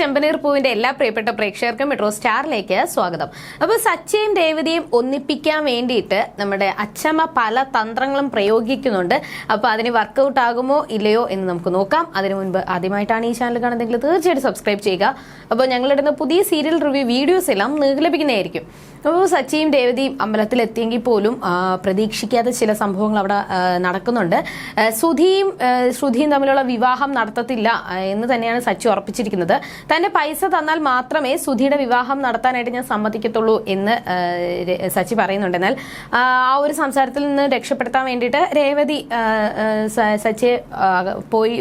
ചെമ്പനീർ പൂവിന്റെ എല്ലാ പ്രിയപ്പെട്ട പ്രേക്ഷകർക്കും മെട്രോ സ്റ്റാറിലേക്ക് സ്വാഗതം. അപ്പോൾ സച്ചയും രേവതിയും ഒന്നിപ്പിക്കാൻ വേണ്ടിയിട്ട് നമ്മുടെ അച്ഛമ്മ പല തന്ത്രങ്ങളും പ്രയോഗിക്കുന്നുണ്ട്. അപ്പോൾ അതിന് വർക്കൗട്ട് ആകുമോ ഇല്ലയോ എന്ന് നമുക്ക് നോക്കാം. അതിനു മുൻപ് ആദ്യമായിട്ടാണ് ഈ ചാനൽ കാണുന്നതെങ്കിൽ തീർച്ചയായിട്ടും സബ്സ്ക്രൈബ് ചെയ്യുക. അപ്പോൾ ഞങ്ങളിടുന്ന പുതിയ സീരിയൽ റിവ്യൂ വീഡിയോസ് എല്ലാം നിങ്ങൾക്ക് ലഭിക്കുന്നതായിരിക്കും. അപ്പോൾ സച്ചിയും രേവതിയും അമ്പലത്തിൽ എത്തിയെങ്കിൽ പോലും പ്രതീക്ഷിക്കാത്ത ചില സംഭവങ്ങൾ അവിടെ നടക്കുന്നുണ്ട്. ശ്രുതിയും ശ്രുതിയും തമ്മിലുള്ള വിവാഹം നടത്തത്തില്ല എന്ന് തന്നെയാണ് സച്ചി ഉറപ്പിച്ചിരിക്കുന്നത്. തന്റെ പൈസ തന്നാൽ മാത്രമേ സുധിയുടെ വിവാഹം നടത്താനായിട്ട് ഞാൻ സമ്മതിക്കത്തുള്ളൂ എന്ന് സച്ചി പറയുന്നുണ്ട്. എന്നാൽ ആ ഒരു സംസാരത്തിൽ നിന്ന് രക്ഷപ്പെടുത്താൻ വേണ്ടിയിട്ട് രേവതി സച്ചിയെ പോയി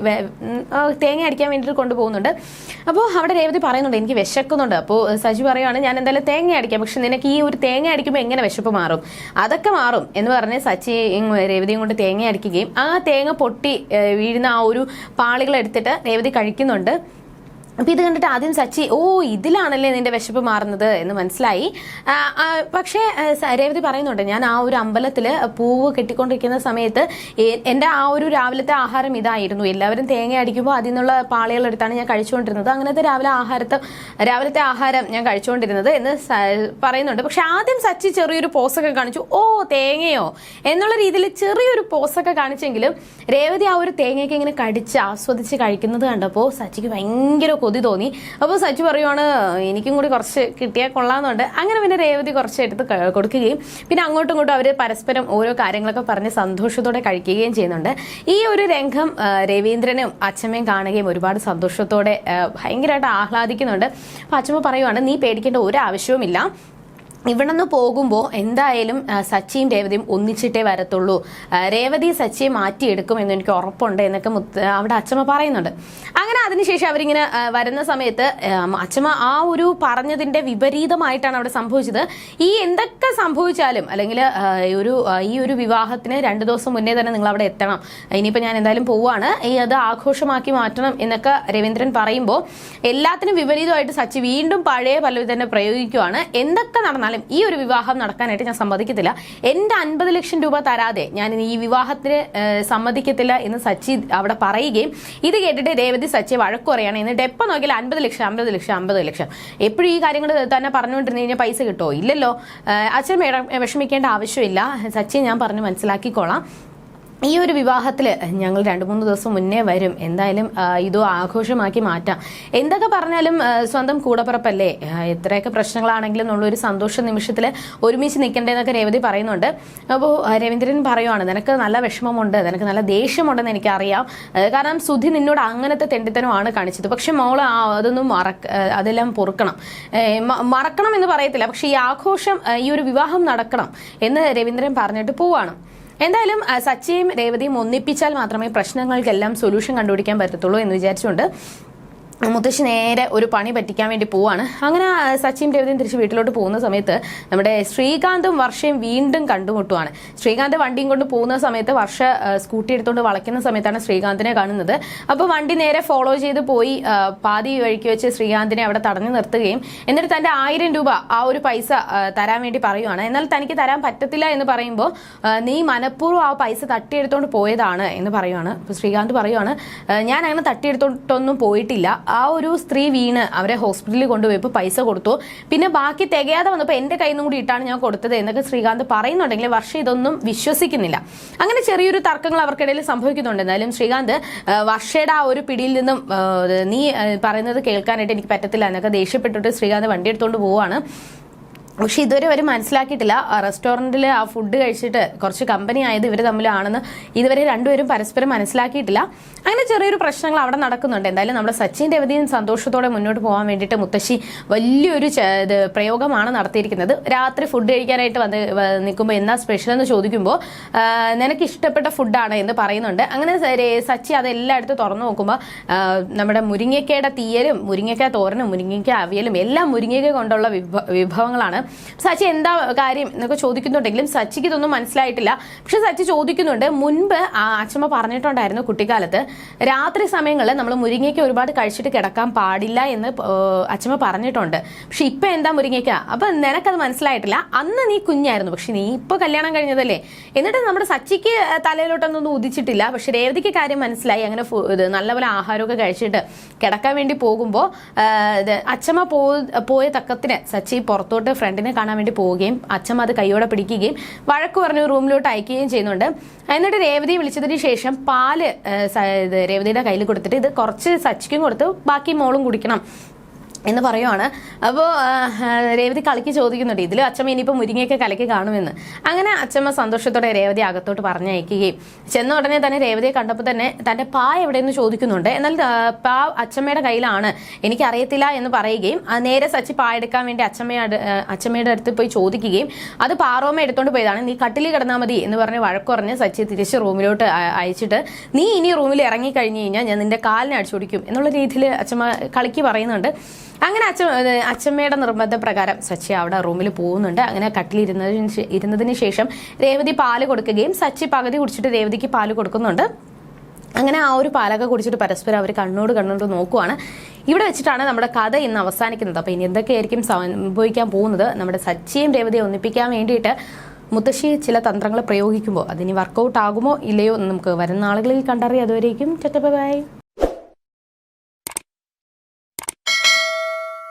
തേങ്ങ അടിക്കാൻ വേണ്ടിയിട്ട് കൊണ്ടുപോകുന്നുണ്ട്. അപ്പോൾ അവിടെ രേവതി പറയുന്നുണ്ട് എനിക്ക് വിശക്കുന്നുണ്ട്. അപ്പോൾ സച്ചി പറയുകയാണ് ഞാൻ എന്തായാലും തേങ്ങ അടിക്കാം പക്ഷെ നിനക്ക് ഈ ഒരു തേങ്ങ അടിക്കുമ്പോൾ എങ്ങനെ വിശപ്പ് മാറും? അതൊക്കെ മാറും എന്ന് പറഞ്ഞ് സച്ചി രേവതിയും കൊണ്ട് തേങ്ങ അടിക്കുകയും ആ തേങ്ങ പൊട്ടി വീഴുന്ന ആ ഒരു പാളികൾ എടുത്തിട്ട് രേവതി കഴിക്കുന്നുണ്ട്. അപ്പൊ ഇത് കണ്ടിട്ട് ആദ്യം സച്ചി ഓ ഇതിലാണല്ലേ നിന്റെ വിശപ്പ് മാറുന്നത്? എന്ന് മനസ്സിലായി. പക്ഷേ രേവതി പറയുന്നുണ്ട് ഞാൻ ആ ഒരു അമ്പലത്തിൽ പൂവ് കെട്ടിക്കൊണ്ടിരിക്കുന്ന സമയത്ത് എന്റെ ആ ഒരു രാവിലത്തെ ആഹാരം ഇതായിരുന്നു. എല്ലാവരും തേങ്ങ അടിക്കുമ്പോൾ അതിൽ നിന്നുള്ള പാളികളെടുത്താണ് ഞാൻ കഴിച്ചുകൊണ്ടിരുന്നത്. അങ്ങനത്തെ രാവിലെ ആഹാരത്തെ രാവിലത്തെ ആഹാരം ഞാൻ കഴിച്ചുകൊണ്ടിരുന്നത് എന്ന് പറയുന്നുണ്ട്. പക്ഷെ ആദ്യം സച്ചി ചെറിയൊരു പോസൊക്കെ കാണിച്ചു. ഓ തേങ്ങയോ? എന്നുള്ള രീതിയിൽ ചെറിയൊരു പോസൊക്കെ കാണിച്ചെങ്കിലും രേവതി ആ ഒരു തേങ്ങയൊക്കെ ഇങ്ങനെ കടിച്ച് ആസ്വദിച്ച് കഴിക്കുന്നത് കണ്ടപ്പോൾ സച്ചിക്ക് ഭയങ്കര കൊതി തോന്നി. അപ്പോൾ സച്ചു പറയുവാണ് എനിക്കും കൂടി കുറച്ച് കിട്ടിയാൽ കൊള്ളാമെന്നുണ്ട്. അങ്ങനെ പിന്നെ രേവതി കുറച്ച് എടുത്ത് കൊടുക്കുകയും പിന്നെ അങ്ങോട്ടും ഇങ്ങോട്ടും അവർ പരസ്പരം ഓരോ കാര്യങ്ങളൊക്കെ പറഞ്ഞ് സന്തോഷത്തോടെ കഴിക്കുകയും ചെയ്യുന്നുണ്ട്. ഈ ഒരു രംഗം രവീന്ദ്രനും അച്ഛമ്മയും കാണുകയും ഒരുപാട് സന്തോഷത്തോടെ ഭയങ്കരമായിട്ട് ആഹ്ലാദിക്കുന്നുണ്ട്. അപ്പോൾ അച്ഛമ്മ പറയുവാണ് നീ പേടിക്കേണ്ട ഒരു ആവശ്യവുമില്ല. ഇവിടെ നിന്ന് പോകുമ്പോൾ എന്തായാലും സച്ചിയും രേവതിയും ഒന്നിച്ചിട്ടേ വരത്തുള്ളൂ. രേവതി സച്ചിയെ മാറ്റിയെടുക്കും എന്ന് എനിക്ക് ഉറപ്പുണ്ട് എന്നൊക്കെ മുത്ത് അവിടെ അച്ഛമ്മ പറയുന്നുണ്ട്. അങ്ങനെ അതിനുശേഷം അവരിങ്ങനെ വരുന്ന സമയത്ത് അച്ഛമ്മ ആ ഒരു പറഞ്ഞതിന്റെ വിപരീതമായിട്ടാണ് അവിടെ സംഭവിച്ചത്. ഈ എന്തൊക്കെ സംഭവിച്ചാലും അല്ലെങ്കിൽ ഒരു ഈ ഒരു വിവാഹത്തിന് രണ്ട് ദിവസം മുന്നേ തന്നെ നിങ്ങൾ അവിടെ എത്തണം. ഇനിയിപ്പോൾ ഞാൻ എന്തായാലും പോവാണ്. ഈ അത് ആഘോഷമാക്കി മാറ്റണം എന്നൊക്കെ രവീന്ദ്രൻ പറയുമ്പോൾ എല്ലാത്തിനും വിപരീതമായിട്ട് സച്ചി വീണ്ടും പഴയ പല്ലവി തന്നെ പ്രയോഗിക്കുവാണ്. എന്തൊക്കെ നടന്നാലും ഈ ഒരു വിവാഹം നടക്കാനായിട്ട് ഞാൻ സമ്മതിക്കത്തില്ല. എന്റെ അൻപത് ലക്ഷം രൂപ തരാതെ ഞാൻ ഈ വിവാഹത്തിന് സമ്മതിക്കത്തില്ല എന്ന് സച്ചി അവിടെ പറയുകയും ഇത് കേട്ടിട്ട് രേവതി സച്ചി വഴക്കുറയാണ് എന്നിട്ട് എപ്പോൾ നോക്കിയാൽ അൻപത് ലക്ഷം അമ്പത് ലക്ഷം അമ്പത് ലക്ഷം. എപ്പോഴും ഈ കാര്യങ്ങൾ തന്നെ പറഞ്ഞുകൊണ്ടിരുന്നു കഴിഞ്ഞാൽ പൈസ കിട്ടുമോ ഇല്ലല്ലോ. അച്ഛൻ വിഷമിക്കേണ്ട ആവശ്യമില്ല. സച്ചി ഞാൻ പറഞ്ഞ് മനസ്സിലാക്കിക്കോളാം. ഈ ഒരു വിവാഹത്തിൽ ഞങ്ങൾ രണ്ട് മൂന്ന് ദിവസം മുന്നേ വരും. എന്തായാലും ഇതോ ആഘോഷമാക്കി മാറ്റാം. എന്തൊക്കെ പറഞ്ഞാലും സ്വന്തം കൂടപ്പുറപ്പല്ലേ? എത്രയൊക്കെ പ്രശ്നങ്ങളാണെങ്കിലും നമ്മളൊരു സന്തോഷ നിമിഷത്തിൽ ഒരുമിച്ച് നിൽക്കേണ്ടതെന്നൊക്കെ രേവതി പറയുന്നുണ്ട്. അപ്പോൾ രവീന്ദ്രൻ പറയുവാണ് നിനക്ക് നല്ല വിഷമമുണ്ട് നിനക്ക് നല്ല ദേഷ്യമുണ്ടെന്ന് എനിക്കറിയാം. കാരണം സുധി നിന്നോട് അങ്ങനത്തെ തെണ്ടിത്തനമാണ് കാണിച്ചത്. പക്ഷെ മോൾ അതൊന്നും മറക്ക അതെല്ലാം പൊറുക്കണം. മറക്കണം എന്ന് പറയത്തില്ല. പക്ഷെ ഈ ആഘോഷം ഈ ഒരു വിവാഹം നടക്കണം എന്ന് രവീന്ദ്രൻ പറഞ്ഞിട്ട് പോവാണ്. എന്തായാലും സച്ചിയും രേവതിയും ഒന്നിപ്പിച്ചാൽ മാത്രമേ പ്രശ്നങ്ങൾക്കെല്ലാം സൊല്യൂഷൻ കണ്ടുപിടിക്കാൻ പറ്റത്തുള്ളൂ എന്ന് വിചാരിച്ചുകൊണ്ട് മുത്തശ്ശി നേരെ ഒരു പണി പറ്റിക്കാൻ വേണ്ടി പോവാണ്. അങ്ങനെ സച്ചിൻ രേവതിയും തിരിച്ച് വീട്ടിലോട്ട് പോകുന്ന സമയത്ത് നമ്മുടെ ശ്രീകാന്തും വർഷയും വീണ്ടും കണ്ടുമുട്ടുവാണ്. ശ്രീകാന്ത് വണ്ടിയും കൊണ്ട് പോകുന്ന സമയത്ത് വർഷ സ്കൂട്ടി എടുത്തുകൊണ്ട് വളയ്ക്കുന്ന സമയത്താണ് ശ്രീകാന്തിനെ കാണുന്നത്. അപ്പോൾ വണ്ടി നേരെ ഫോളോ ചെയ്ത് പോയി പാതി വഴിക്ക് വെച്ച് ശ്രീകാന്തിനെ അവിടെ തടഞ്ഞു നിർത്തുകയും എന്നിട്ട് തന്റെ ആയിരം രൂപ ആ ഒരു പൈസ തരാൻ വേണ്ടി പറയുവാണ്. എന്നാൽ തനിക്ക് തരാൻ പറ്റത്തില്ല എന്ന് പറയുമ്പോൾ നീ മനഃപൂർവം ആ പൈസ തട്ടിയെടുത്തോണ്ട് പോയതാണ് എന്ന് പറയുവാണ്. ശ്രീകാന്ത് പറയുവാണ് ഞാൻ അങ്ങനെ തട്ടിയെടുത്തോണ്ടൊന്നും പോയിട്ടില്ല. ആ ഒരു സ്ത്രീ വീണ് അവരെ ഹോസ്പിറ്റലിൽ കൊണ്ടുപോയപ്പോൾ പൈസ കൊടുത്തു. പിന്നെ ബാക്കി തികയാതെ വന്നപ്പോൾ എന്റെ കയ്യിൽ നിന്നും കൂടി ഇട്ടാണ് ഞാൻ കൊടുത്തത് എന്നൊക്കെ ശ്രീകാന്ത് പറയുന്നുണ്ടെങ്കിൽ വർഷ ഇതൊന്നും വിശ്വസിക്കുന്നില്ല. അങ്ങനെ ചെറിയൊരു തർക്കങ്ങൾ അവർക്കിടയിൽ സംഭവിക്കുന്നുണ്ട്. എന്നാലും ശ്രീകാന്ത് വർഷയുടെ ആ ഒരു പിടിയിൽ നിന്നും നീ പറയുന്നത് കേൾക്കാനായിട്ട് എനിക്ക് പറ്റത്തില്ല എന്നൊക്കെ ദേഷ്യപ്പെട്ടിട്ട് ശ്രീകാന്ത് വണ്ടി എടുത്തുകൊണ്ട് പോവാണ്. പക്ഷെ ഇതുവരെ അവർ മനസ്സിലാക്കിയിട്ടില്ല. റെസ്റ്റോറന്റിൽ ആ ഫുഡ് കഴിച്ചിട്ട് കുറച്ച് കമ്പനി ആയത് ഇവർ തമ്മിലാണെന്ന് ഇതുവരെ രണ്ടുപേരും പരസ്പരം മനസ്സിലാക്കിയിട്ടില്ല. അങ്ങനെ ചെറിയൊരു പ്രശ്നങ്ങൾ അവിടെ നടക്കുന്നുണ്ട്. എന്തായാലും നമ്മുടെ സച്ചിൻ രവതിയും സന്തോഷത്തോടെ മുന്നോട്ട് പോകാൻ വേണ്ടിയിട്ട് മുത്തശ്ശി വലിയൊരു ഇത് പ്രയോഗമാണ് നടത്തിയിരിക്കുന്നത്. രാത്രി ഫുഡ് കഴിക്കാനായിട്ട് വന്ന് നിൽക്കുമ്പോൾ എന്നാ സ്പെഷ്യൽ എന്ന് ചോദിക്കുമ്പോൾ നിനക്ക് ഇഷ്ടപ്പെട്ട ഫുഡാണ് എന്ന് പറയുന്നുണ്ട്. അങ്ങനെ സച്ചി അതെല്ലാം എടുത്ത് തുറന്നു നോക്കുമ്പോൾ നമ്മുടെ മുരിങ്ങയ്ക്കയുടെ തീയലും മുരിങ്ങയ്ക്ക തോരനും മുരിങ്ങയ്ക്ക അവിയലും എല്ലാം മുരിങ്ങയ്ക്ക കൊണ്ടുള്ള വിഭവങ്ങളാണ്. സച്ചി എന്താ കാര്യം എന്നൊക്കെ ചോദിക്കുന്നുണ്ടെങ്കിലും സച്ചിക്ക് ഇതൊന്നും മനസ്സിലായിട്ടില്ല. പക്ഷെ സച്ചി ചോദിക്കുന്നുണ്ട് മുൻപ് അച്ഛമ്മ പറഞ്ഞിട്ടുണ്ടായിരുന്നു കുട്ടിക്കാലത്ത് രാത്രി സമയങ്ങളിൽ നമ്മൾ മുരിങ്ങയ്ക്ക് ഒരുപാട് കഴിച്ചിട്ട് കിടക്കാൻ പാടില്ല എന്ന് അച്ഛമ്മ പറഞ്ഞിട്ടുണ്ട്. പക്ഷെ ഇപ്പൊ എന്താ മുരിങ്ങയ്ക്ക? അപ്പൊ നിനക്കത് മനസ്സിലായിട്ടില്ല. അന്ന് നീ കുഞ്ഞായിരുന്നു പക്ഷെ നീ ഇപ്പൊ കല്യാണം കഴിഞ്ഞതല്ലേ? എന്നിട്ട് നമ്മുടെ സച്ചിക്ക് തലയിലോട്ടൊന്നും ഉദിച്ചിട്ടില്ല പക്ഷെ രേവതിക്ക് കാര്യം മനസ്സിലായി. അങ്ങനെ നല്ലപോലെ ആഹാരമൊക്കെ കഴിച്ചിട്ട് കിടക്കാൻ വേണ്ടി പോകുമ്പോൾ അച്ഛമ്മ പോയ തക്കത്തിന് സച്ചി പുറത്തോട്ട് ഫ്രണ്ടിനെ കാണാൻ വേണ്ടി പോവുകയും അച്ഛമ്മ അത് കൈയോടെ പിടിക്കുകയും വഴക്ക് പറഞ്ഞു റൂമിലോട്ട് അയക്കുകയും ചെയ്യുന്നുണ്ട്. എന്നിട്ട് രേവതി വിളിച്ചതിന് ശേഷം പാൽ രേവതിയുടെ കയ്യിൽ കൊടുത്തിട്ട് ഇത് കുറച്ച് സച്ചിക്കും കൊടുത്ത് ബാക്കി മോളും കുടിക്കണം. എന്ന് പറയുവാണ്. അപ്പോൾ രേവതി കളിക്ക് ചോദിക്കുന്നുണ്ട്. ഇതിൽ അച്ഛമ്മ ഇനിയിപ്പോൾ മുരിങ്ങയൊക്കെ കലക്കി കാണുമെന്ന്. അങ്ങനെ അച്ഛമ്മ സന്തോഷത്തോടെ രേവതി അകത്തോട്ട് പറഞ്ഞയക്കുകയും ചെന്ന ഉടനെ തന്നെ രേവതിയെ കണ്ടപ്പോൾ തന്നെ തന്റെ പാ എവിടെയെന്ന് ചോദിക്കുന്നുണ്ട്. എന്നാൽ പാ അച്ഛമ്മയുടെ കയ്യിലാണ്. എനിക്കറിയത്തില്ല എന്ന് പറയുകയും നേരെ സച്ചി പാ എടുക്കാൻ വേണ്ടി അച്ഛമ്മയുടെ അച്ഛമ്മയുടെ അടുത്ത് പോയി ചോദിക്കുകയും അത് പാറോമ എടുത്തോണ്ട് പോയതാണ്. നീ കട്ടിൽ കിടന്നാൽ മതി എന്ന് പറഞ്ഞ് വഴക്കുറഞ്ഞ് സച്ചി തിരിച്ച് റൂമിലോട്ട് അയച്ചിട്ട് നീ ഇനി റൂമിൽ ഇറങ്ങി കഴിഞ്ഞ് കഴിഞ്ഞാൽ ഞാൻ നിന്റെ കാലിനെ അടിച്ചു എന്നുള്ള രീതിയിൽ അച്ഛമ്മ കളിക്ക് പറയുന്നുണ്ട്. അങ്ങനെ അച്ഛ അച്ഛമ്മയുടെ നിർബന്ധപ്രകാരം സച്ചി അവിടെ റൂമിൽ പോകുന്നുണ്ട്. അങ്ങനെ കട്ടിലിരുന്നതിന് ഇരുന്നതിന് ശേഷം രേവതി പാൽ കൊടുക്കുകയും സച്ചി പകുതി കുടിച്ചിട്ട് രേവതിക്ക് പാൽ കൊടുക്കുന്നുണ്ട്. അങ്ങനെ ആ ഒരു പാലൊക്കെ കുടിച്ചിട്ട് പരസ്പരം അവർ കണ്ണോട് കണ്ണോട് നോക്കുവാണ്. ഇവിടെ വെച്ചിട്ടാണ് നമ്മുടെ കഥ ഇന്ന് അവസാനിക്കുന്നത്. അപ്പോൾ ഇനി എന്തൊക്കെയായിരിക്കും സംഭവിക്കാൻ പോകുന്നത്? നമ്മുടെ സച്ചിയും രേവതിയെ ഒന്നിപ്പിക്കാൻ വേണ്ടിയിട്ട് മുത്തശ്ശി ചില തന്ത്രങ്ങൾ പ്രയോഗിക്കുമ്പോൾ അതിനി വർക്കൗട്ട് ആകുമോ ഇല്ലയോ എന്ന് നമുക്ക് വരുന്ന ആളുകളിൽ കണ്ടറിയാം. അതുവരേക്കും ബൈ.